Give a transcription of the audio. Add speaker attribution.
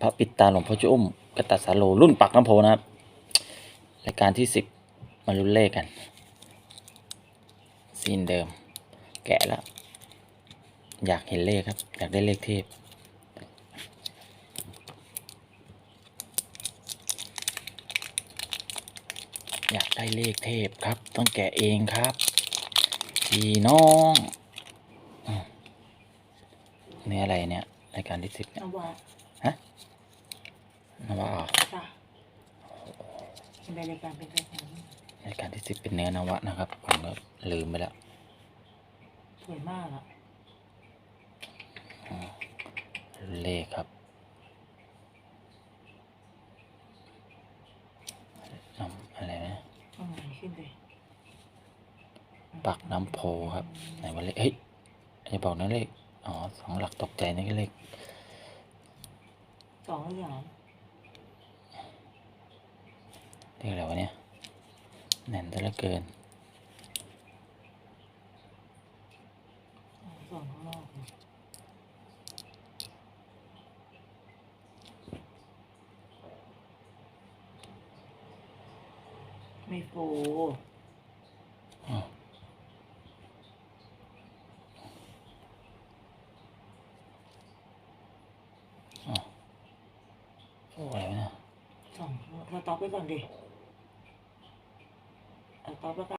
Speaker 1: พระปิดตาหลวงพ่อจุ้มกตัสสาโลรุ่นปักน้ำโพนะครับรายการที่สิบมาลุ้นเลขกันซีนเดิม แกะแล้ว อยากเห็นเลขครับ อยากได้เลขเทพอยากได้เลขเทพครับ ต้องแกะเองครับพี่น้องอืมนี่อะไรเนี่ยรายการที่สิบเนี่ย
Speaker 2: นวะ
Speaker 1: ฮะนว่าอ๋อ
Speaker 2: จ้ะเป็นรายการเป็นรายการ
Speaker 1: รายการที่สิบเป็นเนื้อนวะนะครับผมก็ลืมไปแล้ว
Speaker 2: สวยมากอะ
Speaker 1: เลขครับน้ำอะไรนะ
Speaker 2: อืมขึ้นเลย
Speaker 1: ปักน้ำโพครับไหนว่าเลขเฮ้ยอย่าบอกนะเลขอ๋อสองหลักตกใจนี่ก็เลข
Speaker 2: สองหรือ ยัง
Speaker 1: เลขอะไรวะเนี่ยแน่นแต่ละเกิน
Speaker 2: สองข้างนอกเลยไม่โฟ
Speaker 1: อ๋ออ๋อโอ้อะไรวะเนี่ย
Speaker 2: สองข้างนอกเราตอไปก่อนดิ ตอบแล้วกัน